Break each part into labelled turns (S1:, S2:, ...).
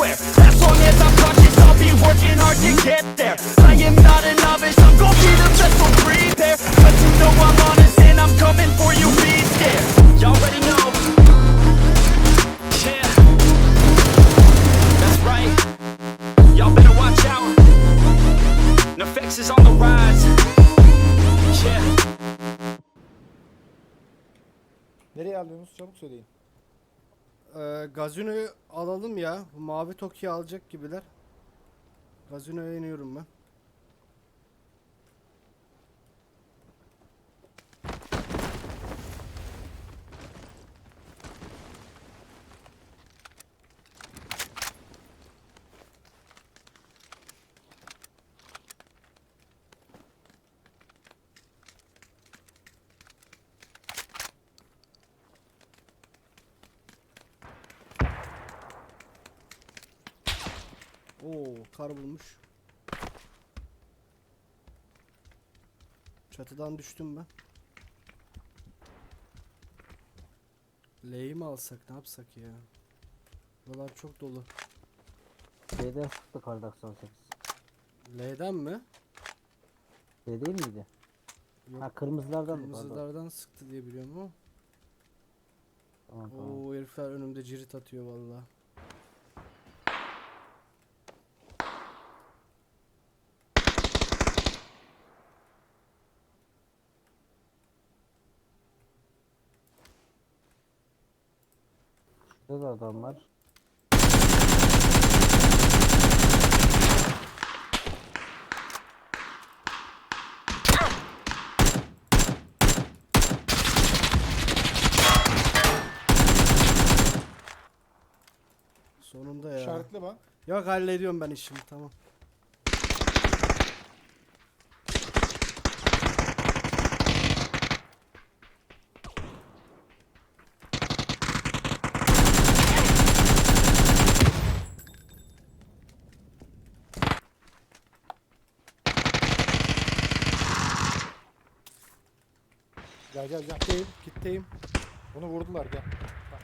S1: somewhere As long as I'm conscious, I'll be working hard to get there. I am not a novice, I'm gonna be the best, will breathe there But you know I'm honest and I'm coming for you, be scared. Y'all already know. Yeah. That's right. Y'all better watch out. Nefex is on the rise. Yeah.
S2: Nereye alıyorsunuz? Çabuk söyleyin.
S3: Ee, gazinoyu alalım ya. Mavi Toki'yi alacak gibiler. Gazinoya iniyorum ben. Oo, kar bulmuş. Çatıdan düştüm ben. L'yi mi alsak ne yapsak ya? Buralar çok dolu.
S4: Şeyden sıktık Kardak 18.
S3: L'den mi?
S4: Şey değil miydi?
S3: Yok. Ha
S4: kırmızılardan mı? Pardon.
S3: Kırmızılardan sıktı diye biliyorum ama.
S4: Tamam tamam.
S3: Oo herifler önümde cirit atıyor vallahi.
S4: Şurada da adam var.
S3: Sonunda ya. İşaretle
S2: bak.
S3: Yok hallediyorum ben işimi tamam.
S2: Gel gel gel.
S3: Kitleyim.
S2: Bunu vurdular gel. Bak.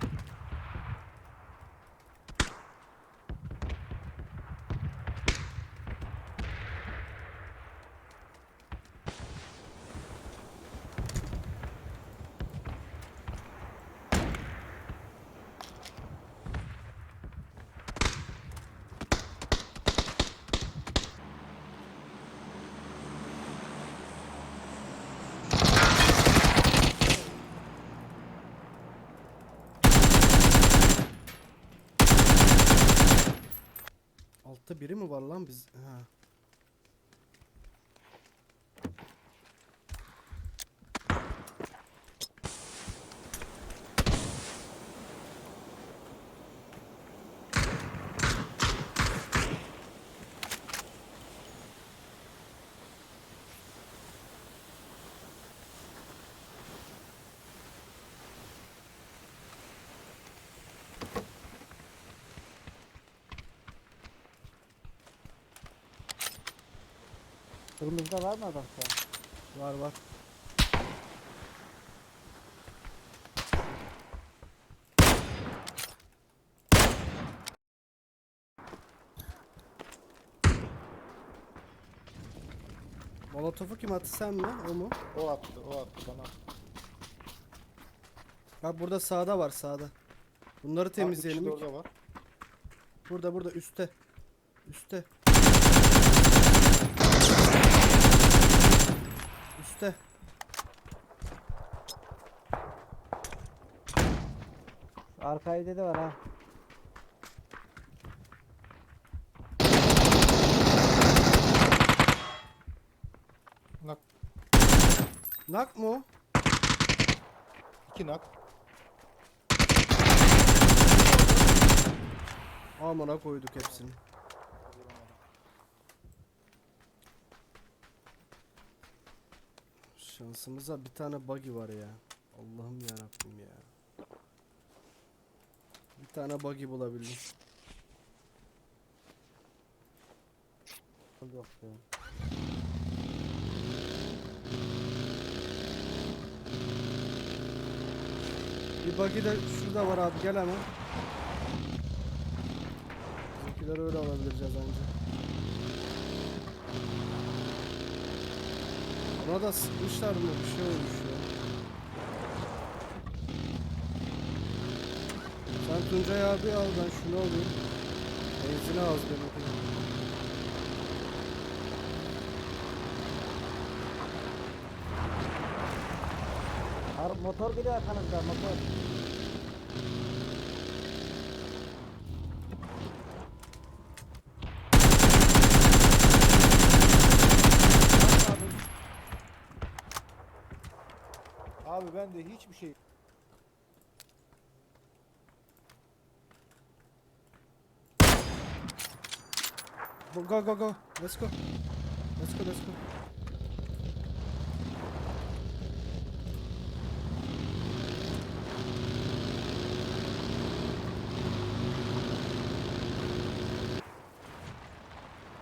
S3: Altta biri mi var lan biz? Ha.
S4: Kırmızıda var mı adam şu
S3: an? Var var. Molotofu kim attı sen mi? O mu?
S2: O attı o attı bana.
S3: Bak burada sağda var sağda. Bunları temizleyelim. İlk. Orada
S2: var.
S3: Burada burada üstte. Üstte. Üstte.
S4: Arka evde de var ha.
S2: Nak.
S3: Nak mı o?
S2: iki nak.
S3: Amına koyduk hepsini. Şansımıza bir tane buggy var ya. Allah'ım ya Rabbim ya. Bir tane buggy bulabildim.
S4: Yok ya.
S3: Bir buggy de şurada var abi gel hemen. Bizimkileri öyle alabileceğiz anca. Ona da sıkmışlar mı? Bir şey olmuş ya. Sen Tuncay abi al ben şunu alayım. Benzine az demek.
S4: Motor gidiyor arkanızda motor.
S2: Abi ben de hiçbir şey
S3: Go go go. Let's go. Let's go let's go.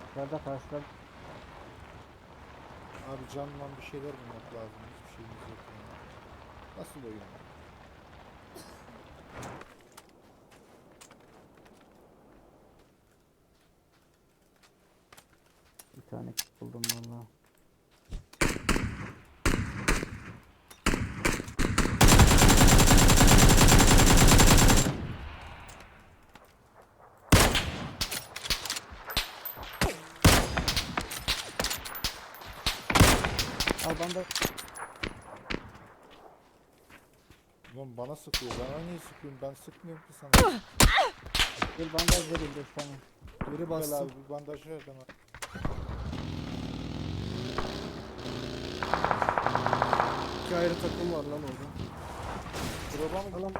S4: Yukarıda karşıda.
S2: Abi canla bir şeyler bulmak lazım. Hiçbir şeyimiz yok yani. Nasıl oyun?
S4: Bir tane buldum valla. Al bana
S2: Ulan bana sıkıyor. Ben niye sıkıyorum? Ben sıkmıyorum ki sana.
S4: bir bandaj vereyim 5 tane.
S3: Geri Gel bastım. abi
S2: bir bandaj ver bana.
S3: İki ayrı takım var lan orada.
S2: Drop'a mı Alın.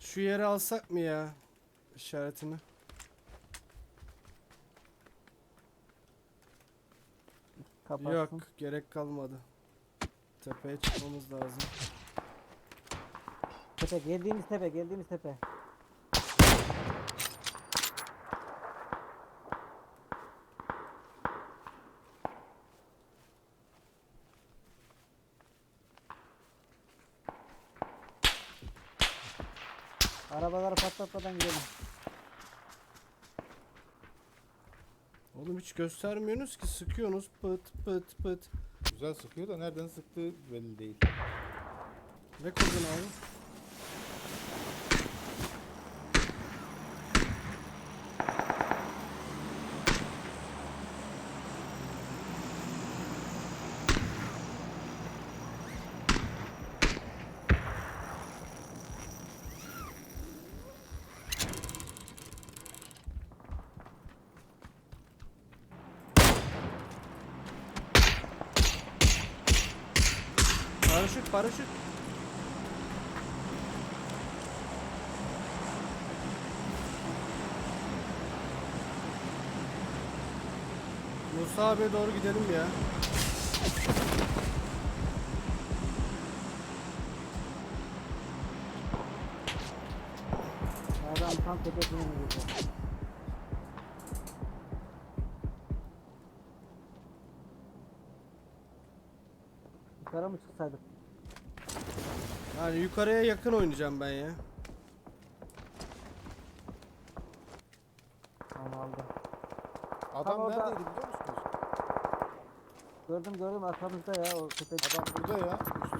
S3: Şu yere alsak mı ya? İşaretini.
S4: Kapatsın. Yok
S3: gerek kalmadı. Tepeye çıkmamız lazım.
S4: Tepe geldiğimiz tepe geldiğimiz tepe. Arabaları patlatmadan gidelim.
S3: Oğlum hiç göstermiyorsunuz ki sıkıyorsunuz pıt pıt pıt.
S2: Güzel sıkıyor da nereden sıktığı belli değil.
S3: Ne koydun abi? Paraşüt. Musa abiye doğru gidelim ya.
S4: Adam tam tepesine gidiyor. Yukarı mı çıksaydık?
S3: Yani yukarıya yakın oynayacağım ben ya.
S4: Tamam aldım.
S2: Adam orada- neredeydi biliyor musunuz?
S4: Gördüm gördüm arkamızda ya o tepe. Adam
S2: burada ya. Üstü.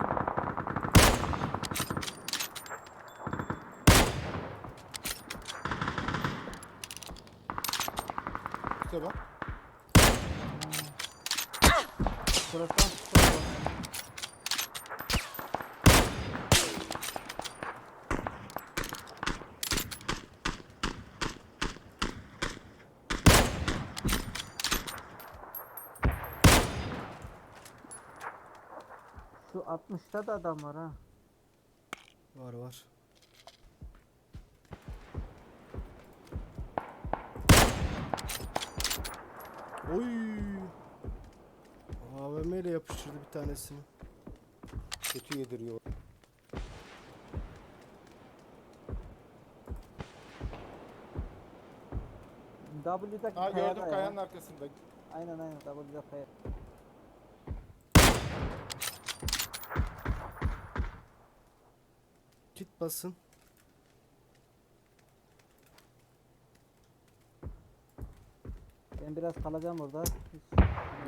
S2: İşte bak
S4: çıktı. Şu 60'ta da adam var ha.
S3: Var var. Oy. AVM ile yapıştırdı bir tanesini.
S2: Kötü yediriyor.
S4: W'daki Ha kayada gördüm ya. kayanın
S2: arkasında.
S4: Aynen aynen W'da kaya.
S3: Kit basın.
S4: Ben biraz kalacağım orada.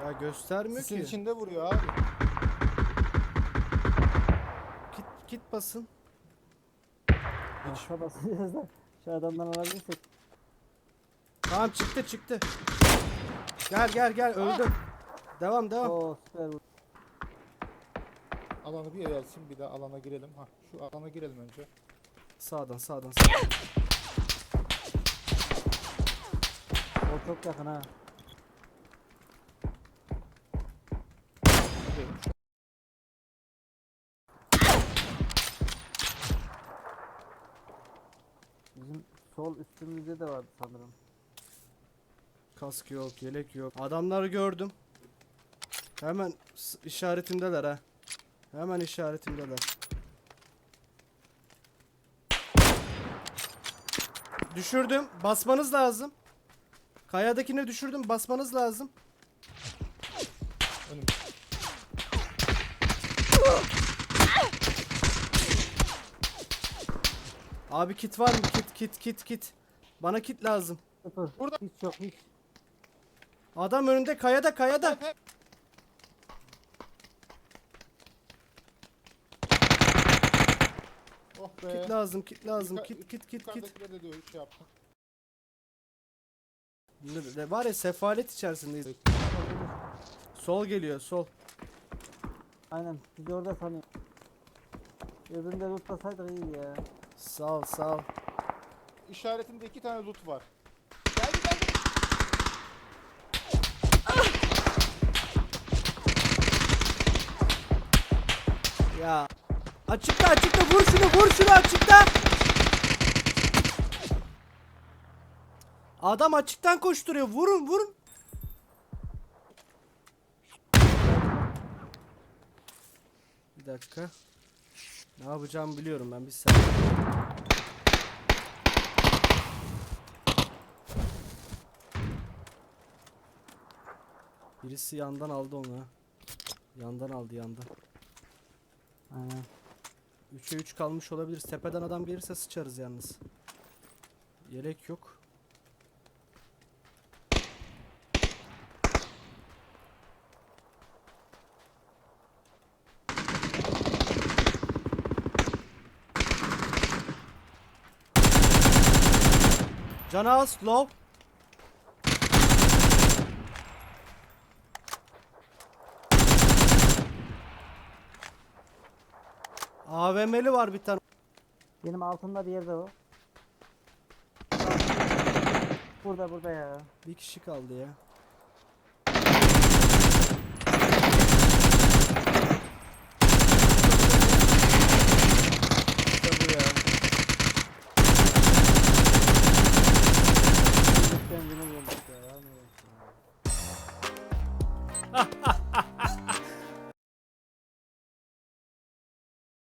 S3: Ya göstermiyor Sisin ki.
S2: içinde vuruyor abi.
S3: Kit, kit basın. Başa
S4: basacağız da şu adamdan alabilirsek.
S3: Tamam çıktı çıktı. Gel gel gel öldü. Devam devam.
S4: Oo süper.
S2: Alanı bir yayalsın bir de alana girelim. Ha şu alana girelim önce.
S3: Sağdan sağdan sağdan.
S4: O çok yakın ha. Bizim sol üstümüzde de vardı sanırım.
S3: Kask yok, yelek yok. Adamları gördüm. Hemen işaretimdeler ha. Hemen işaretimdeler. Düşürdüm. Basmanız lazım. Kayadakine düşürdüm. Basmanız lazım.
S2: Önüm.
S3: Abi kit var mı? Kit kit kit kit. Bana kit lazım.
S4: Burada. Hiç yok hiç.
S3: Adam önünde kayada kayada.
S2: Oh be. Kit
S3: lazım, kit lazım. Kit kit kit kit.
S2: Yukarıdakiler de şey yaptım.
S3: Ne- ne Var ya sefalet içerisindeyiz. Sol geliyor, sol.
S4: Aynen. Biz orada sanıyorum. Öbüründe lootlasaydık iyi ya.
S3: Sağ ol, sağ ol.
S2: İşaretinde iki tane loot var. Geldi geldi.
S3: Ya. Açıkta açıkta vur şunu vur şunu açıkta. Adam açıktan koşturuyor. Vurun vurun. Bir dakika. Ne yapacağımı biliyorum ben bir saniye. Birisi yandan aldı onu. Yandan aldı yandan.
S4: Aynen.
S3: 3'e 3 kalmış olabilir. Tepeden adam gelirse sıçarız yalnız. Yelek yok. Can az low. AVM'li var bir tane.
S4: Benim altımda bir yerde o. Burada burada ya.
S3: Bir kişi kaldı ya.